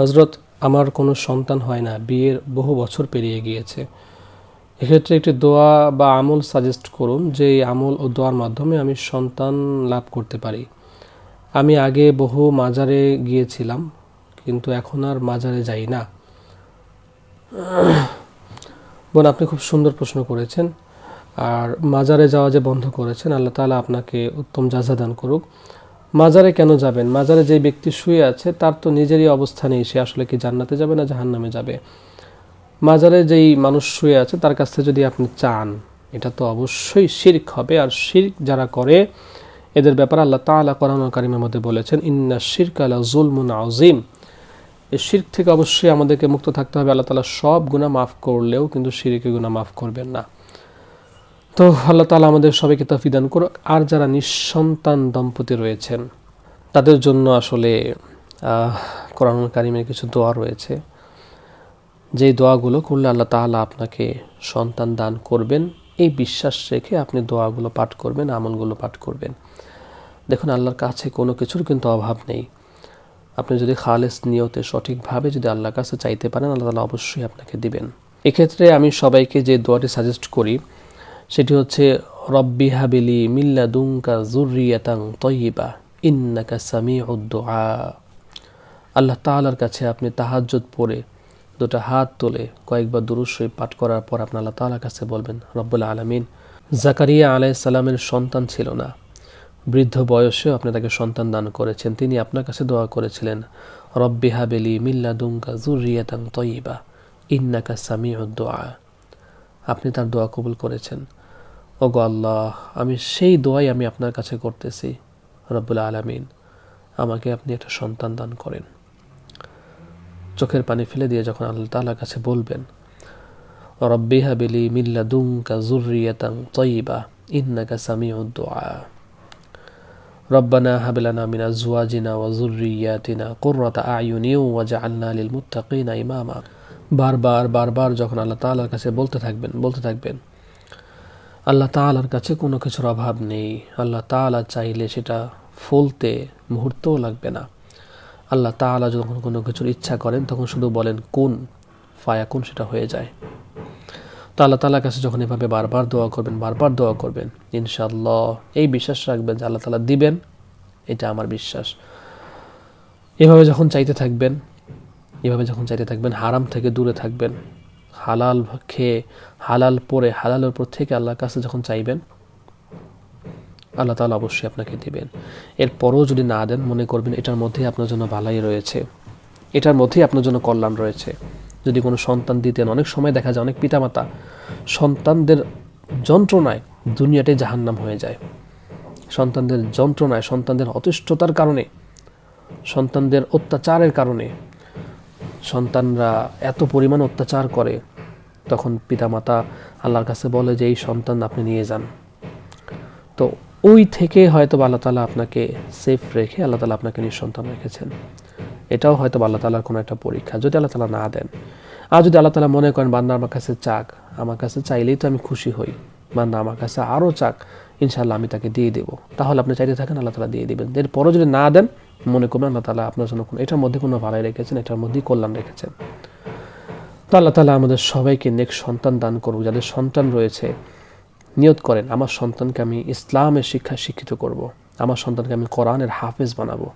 হজরত আমার কোনো সন্তান হয় না, বিয়ের বহু বছর পেরিয়ে গিয়েছে। এক্ষেত্রে একটি দোয়া বা আমল সাজেস্ট করুন, যে এই আমল ও দোয়ার মাধ্যমে আমি সন্তান লাভ করতে পারি। আমি আগে বহু মাজারে গিয়েছিলাম, কিন্তু এখন আর মাজারে যাই না। বোন, আপনি খুব সুন্দর প্রশ্ন করেছেন। আর মাজারে যাওয়া যে বন্ধ করেছেন, আল্লাহ তাআলা আপনাকে উত্তম যাজা দান করুক। মাজারে কেন যাবেন? মাজারে যে ব্যক্তি শুয়ে আছে, তার তো নিজেরই অবস্থা নেই। সে আসলে কি জান্নাতে যাবে না জাহান্নামে যাবে? মাজারে যেই মানুষ শুয়ে আছে, তার কাছ থেকে যদি আপনি চান, এটা তো অবশ্যই শির্ক হবে। আর শির্ক যারা করে, এদের ব্যাপারে আল্লাহ তাআলা কোরআন কারিমের মধ্যে বলেছেন, ইন্না শিরক আলা জুলমুন আযীম। এই শির্ক থেকে অবশ্যই আমাদেরকে মুক্ত থাকতে হবে। আল্লাহ তাআলা সব গুনাহ মাফ করলেও কিন্তু শিরকের গুনাহ মাফ করবেন না। তো আল্লাহ তালা আমাদের সবাইকে তফিদান করুক। আর যারা নিঃসন্তান দম্পতি রয়েছেন, তাদের জন্য আসলে কোরআন কারিমের কিছু দোয়া রয়েছে। যেই দোয়াগুলো করলে আল্লাহ তাআলা আপনাকে সন্তান দান করবেন, এই বিশ্বাস রেখে আপনি দোয়াগুলো পাঠ করবেন, আমলগুলো পাঠ করবেন। দেখুন, আল্লাহর কাছে কোনো কিছুর কিন্তু অভাব নেই। আপনি যদি খালেস নিয়তে সঠিকভাবে যদি আল্লাহর কাছে চাইতে পারেন, আল্লাহ তালা অবশ্যই আপনাকে দিবেন। এক্ষেত্রে আমি সবাইকে যে দোয়াটি সাজেস্ট করি সেটি হচ্ছে, রব্বি হাবিলি মিল্লা দুঙ্কা জুরিয়াতাং তৈবা ইন্নাকা সামি উদ্দোয়া আল্লাহ তাআলার কাছে আপনি তাহাজ্জুদ পড়ে দুটো হাত তুলে কয়েকবার দুরুশ্বই পাঠ করার পর আপনি আল্লাহ তাআলার কাছে বলবেন, রব্বুল আলমিন, জাকারিয়া আলাইসাল্লামের সন্তান ছিল না। বৃদ্ধ বয়সেও আপনি তাকে সন্তান দান করেছেন। তিনি আপনার কাছে দোয়া করেছিলেন, রব্বি হাবেলি মিল্লা দুঙ্কা জুরিয়াতাং তৈবা ইন্নাকা সামি উদ্দোয়া আপনি তার দোয়া কবুল করেছেন। ও গো আল্লাহ, আমি সেই দোয়াই আমি আপনার কাছে করতেছি, রব্বুল আলমিন। আমাকে আপনি একটা সন্তান দান করেন। চোখের পানি ফেলে দিয়ে যখন আল্লাহ তালার কাছে বলবেন, রব্বি হাবিলি মিল্লা দুঙ্কা জুরিয়াতাং তৈবা ইন্নাকা সামিউদ্দোয়া রব্বানা হাবিলানা মিনা জুয়াজিনা ওয়া জুরিয়াতিনা কুররাতা আয়ুনি ওয়াজআলনা লিল মুত্তাকিনা ইমামা। বারবার বারবার যখন আল্লাহ তাআলার কাছে বলতে থাকবেন বলতে থাকবেন আল্লাহ তাআলার কাছে কোনো কিছুর অভাব নেই। আল্লাহ তাআলা চাইলে সেটা ফলতে মুহূর্তও লাগবে না। আল্লাহ তাআলা যখন কোনো কিছুর ইচ্ছা করেন, তখন শুধু বলেন, কোন ফায়া, কোন সেটা হয়ে যায়? তো আল্লাহ তাআলার কাছে যখন এভাবে বারবার দোয়া করবেন, বারবার দোয়া করবেন, ইনশাআল্লাহ এই বিশ্বাস রাখবেন যে আল্লাহ তাআলা দিবেন, এটা আমার বিশ্বাস। এভাবে যখন চাইতে থাকবেন, এভাবে যখন চাইতে থাকবেন, হারাম থেকে দূরে থাকবেন হালাল খেয়ে, হালাল পরে, হালালের উপর থেকে আল্লাহর কাছে যখন চাইবেন, আল্লাহ তাআলা অবশ্যই আপনাকে দিবেন। এরপরও যদি না দেন, মনে করবেন এটার মধ্যেই আপনার জন্য ভালাই রয়েছে। এটার মধ্যেই আপনার জন্য কল্যাণ রয়েছে। যদি কোনো সন্তান দিতেন, অনেক সময় দেখা যায় অনেক পিতামাতা সন্তানদের যন্ত্রণায় দুনিয়াটাই জাহান্নাম হয়ে যায়। সন্তানদের যন্ত্রণায়, সন্তানদের অতিষ্ঠতার কারণে, সন্তানদের অত্যাচারের কারণে সন্তানরা এত পরিমাণ অত্যাচার করে, তখন পিতামাতা আল্লাহর কাছে বলে যে, এই সন্তান আপনি নিয়ে যান। তো ওই থেকে হয়তো আল্লাহ তালা আপনাকে সেফ রেখে আল্লাহ তালা আপনাকে নিঃসন্তান রেখেছেন। এটাও হয়তো আল্লাহ তালার কোনো একটা পরীক্ষা, যদি আল্লাহ তালা না দেন। আর যদি আল্লাহ তালা মনে করেন বান্দা আমার কাছে চাক, আমার কাছে চাইলেই তো আমি খুশি হই, বান্দা আমার কাছে আরও চাক ইনশাল্লাহ আমি তাকে দিয়ে দেবো। তাহলে আপনি চাইতে থাকেন, আল্লাহ তালা দিয়ে দেবেন। এরপরও যদি না দেন মনে করবেন আল্লাহ তালা আপনার জন্য এটার মধ্যে কোনো ভালাই রেখেছেন, এটার মধ্যেই কল্যাণ রেখেছেন তো আল্লাহ তালা আমাদের সবাইকে নেক সন্তান দান করুক, যাদের সন্তান রয়েছে, নিয়ত করেন, আমার সন্তানকে আমি ইসলামের শিক্ষা শিক্ষিত করব। আমার সন্তানকে আমি কোরআনের হাফেজ বানাবো,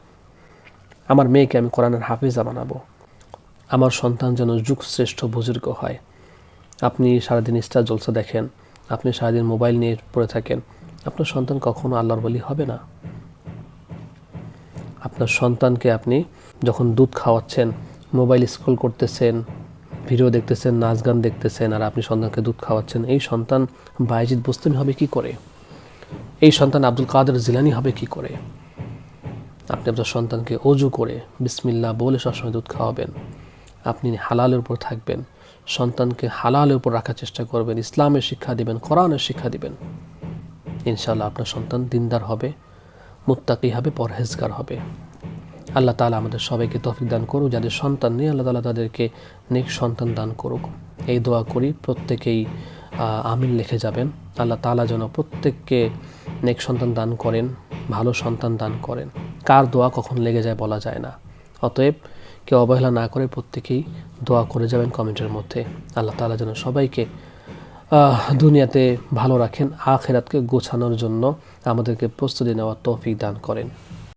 আমার মেয়েকে আমি কোরআনের হাফেজা বানাবো, আমার সন্তান যেন যুগ শ্রেষ্ঠ বুজুর্গ হয় আপনি সারাদিন স্টার জলসা দেখেন, আপনি সারাদিন মোবাইল নিয়ে পড়ে থাকেন, আপনার সন্তান কখনো আল্লাহর বলি হবে না আপনার সন্তানকে আপনি যখন দুধ খাওয়াচ্ছেন, মোবাইল স্ক্রল করতেছেন, ভিডিও দেখতেছেন, নাচ গান দেখতেছেন, আর আপনি সন্তানকে দুধ খাওয়াচ্ছেন, এই সন্তান বাইজিদ বুস্তানি হবে কি করে? এই সন্তান আব্দুল কাদের জিলানি হবে কি করে? আপনি আপনার সন্তানকে অজু করে বিসমিল্লা বলে সবসময় দুধ খাওয়াবেন। আপনি হালালের উপর থাকবেন। সন্তানকে হালালের উপর রাখার চেষ্টা করবেন। ইসলামের শিক্ষা দিবেন, কোরআনের শিক্ষা দিবেন। ইনশাল্লাহ আপনার সন্তান দিনদার হবে। মুত্তাকি হবে পরহেজগার হবে। আল্লাহ তালা আমাদের সবাইকে তফিক দান করুক, যাদের সন্তান নেই, আল্লাহ তালা তাদেরকে নেক সন্তান দান করুক। এই দোয়া করি, প্রত্যেকেই আমিন লিখে যাবেন। আল্লাহ তালা যেন প্রত্যেককে নেক সন্তান দান করেন, ভালো সন্তান দান করেন। কার দোয়া কখন লেগে যায় বলা যায় না। অতএব কেউ অবহেলা না করে প্রত্যেকেই দোয়া করে যাবেন কমেন্টের মধ্যে। আল্লাহ তালা যেন সবাইকে দুনিয়াতে ভালো রাখেন আখেরাতকে গোছানোর জন্য আমাদেরকে প্রস্তুতি নেওয়ার তৌফিক দান করেন।